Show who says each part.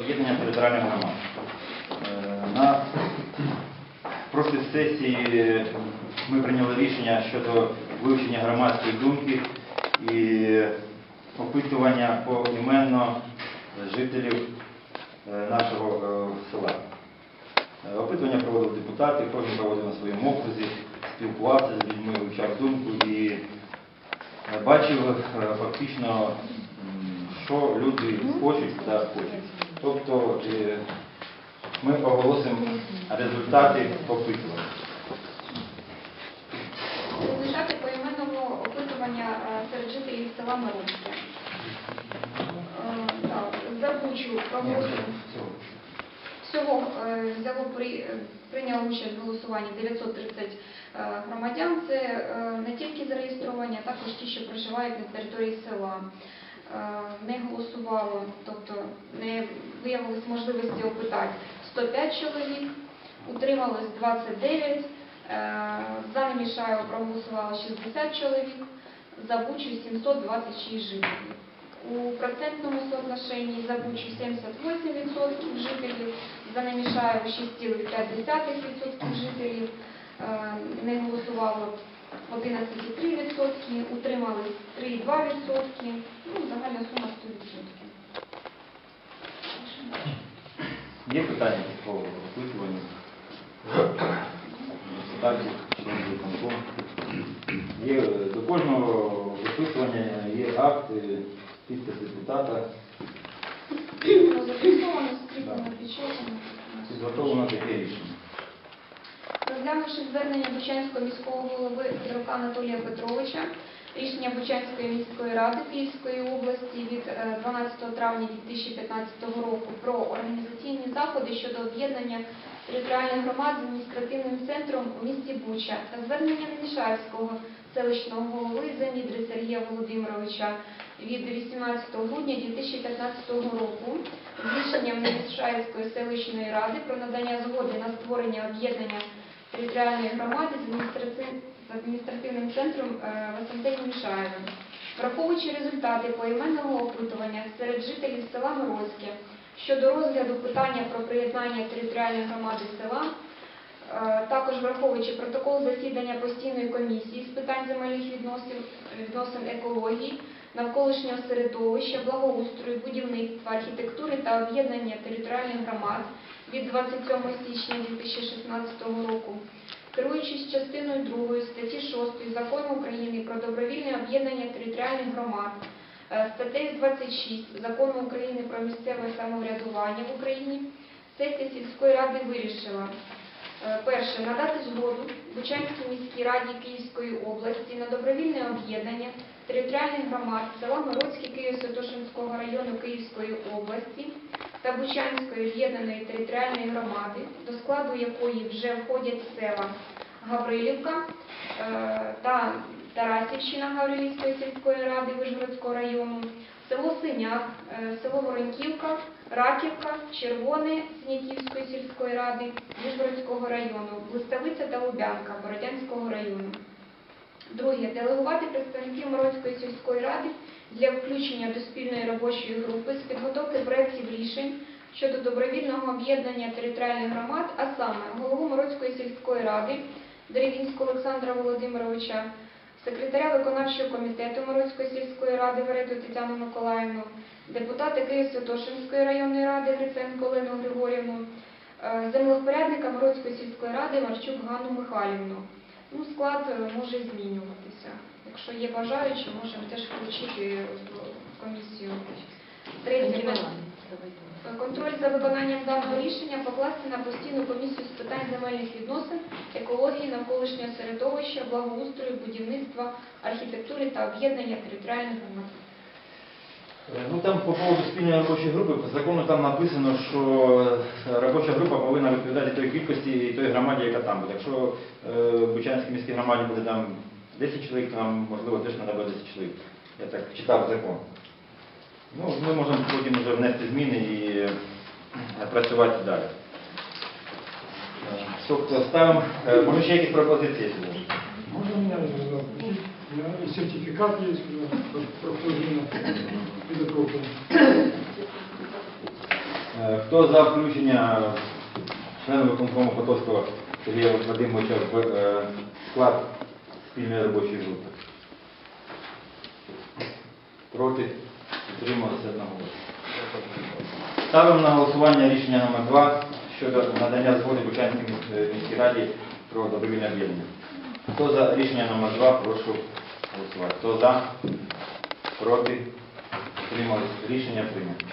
Speaker 1: об'єднання територіальних громад. Е, На прошлій сесії ми прийняли рішення щодо вивчення громадської думки і опитування поіменно жителів е, нашого е, села. Опитування проводили депутати, кожен проводив на своєму окрузі, спілкувався з людьми, вивчав думку і бачив фактично, що люди хочуть та хочуть. Тобто е, ми оголосимо результати опитування.
Speaker 2: Результати поіменного опитування серед жителів села Миронське. Е, Так, за Бучу проголосували. Всього е, взяло при е, прийняло участь в голосуванні 930 е, громадян. Це не тільки зареєстровані, а також ті, що проживають на території села. Е, тобто не виявилось можливості опитати 105 чоловік, утрималось 29, е, за Немішаєва проголосувало 60 чоловік, за Бучу 726 жителів. У процентному соотношенні за Бучу 78% жителів, за Немішаєву 6,5% жителів, е, не голосувало 11,3%, утримались 3,2%, ну, загальна сума 100%.
Speaker 1: Є питання по опитуванню? Депутатів, членів? Є, до кожного опитування є акт, е, підпис депутата,
Speaker 2: Воно зафіксовано, скріплено, підчеркнено.
Speaker 1: підготовлено таке рішення.
Speaker 2: Розглянувши звернення Бучанського міського голови Федорука Анатолія Петровича, рішення Бучанської міської ради Київської області від е, 12 травня 2015 року про організаційні заходи щодо об'єднання територіальних громад з адміністративним центром у місті Буча. Та звернення Немішаївського селищного голови Замідри Сергія Володимировича від 18 грудня 2015 року. Рішенням Немішаївської селищної ради про надання згоди на створення об'єднання територіальної громади з адміністратив- з адміністративним центром е, Василем Мішаєвим. Враховуючи результати поіменного опитування серед жителів села Морозьке щодо розгляду питання про приєднання територіальної громади села, е, також враховуючи протокол засідання постійної комісії з питань земельних відносин, відносин екології, навколишнього середовища, благоустрою, будівництва, архітектури та об'єднання територіальних громад від 27 січня 2016 року, керуючись частиною 2 статті 6 Закону України про добровільне об'єднання територіальних громад, е, статтею 26 Закону України про місцеве самоврядування в Україні, сесія сільської ради вирішила Е, Перше, надати згоду Бучанській міській раді Київської області на добровільне об'єднання територіальних громад села Мироцьке Києво-Святошинського району Київської області та Бучанської об'єднаної територіальної громади, до складу якої вже входять села Гаврилівка е, та Тарасівщина Гаврилівської сільської ради Вишгородського району, село Синяк, е, село Воронківка, Раківка, Червоне Снятівської сільської ради Вишгородського району, Листовиця та Лубянка Бородянського району. Друге. Делегувати представників Морозької сільської ради для включення до спільної робочої групи з підготовки проєктів рішень щодо добровільного об'єднання територіальних громад, а саме голову Морозької сільської ради Деревінського Олександра Володимировича, секретаря виконавчого комітету Морозької сільської ради Верету Тетяну Миколаївну, депутата Київ-Святошинської районної ради Гриценко Олену Григорівну, е, землевпорядника Морозької сільської ради Марчук Ганну Михайлівну. Ну, склад е, може змінюватися. Якщо є бажаючі, можемо теж включити в комісію. Третє. Контроль за виконанням даного рішення покласти на постійну комісію з питань земельних відносин, екології, навколишнього середовища, благоустрою, будівництва, архітектури та об'єднання територіальних громад.
Speaker 1: Е, Ну там по поводу спільної робочої групи, по закону там написано, що е, робоча група повинна відповідати той кількості і той громаді, яка там буде. Якщо е, в Бучанській міській громаді буде там 10 чоловік, то нам можливо теж треба 10 чоловік. Я так читав закон. Ну, ми можемо потім вже внести зміни і е, працювати далі. Е, Тобто ставимо, е, може ще якісь пропозиції сюди?
Speaker 3: Можно меня сюда включить? У меня и сертификат есть уже, про- прохождения педагога.
Speaker 1: Е, Хто за включення члена виконкому Потоцького Сергія Вадимовича в склад спільної робочої групи? Проти? Утрималися одноголосно. Ставимо на голосування рішення номер 2 щодо надання згоди Бучанській міській раді про добровільне об'єднання. Хто за рішення номер 2, прошу голосувати. Хто за? Проти? Рішення прийнято.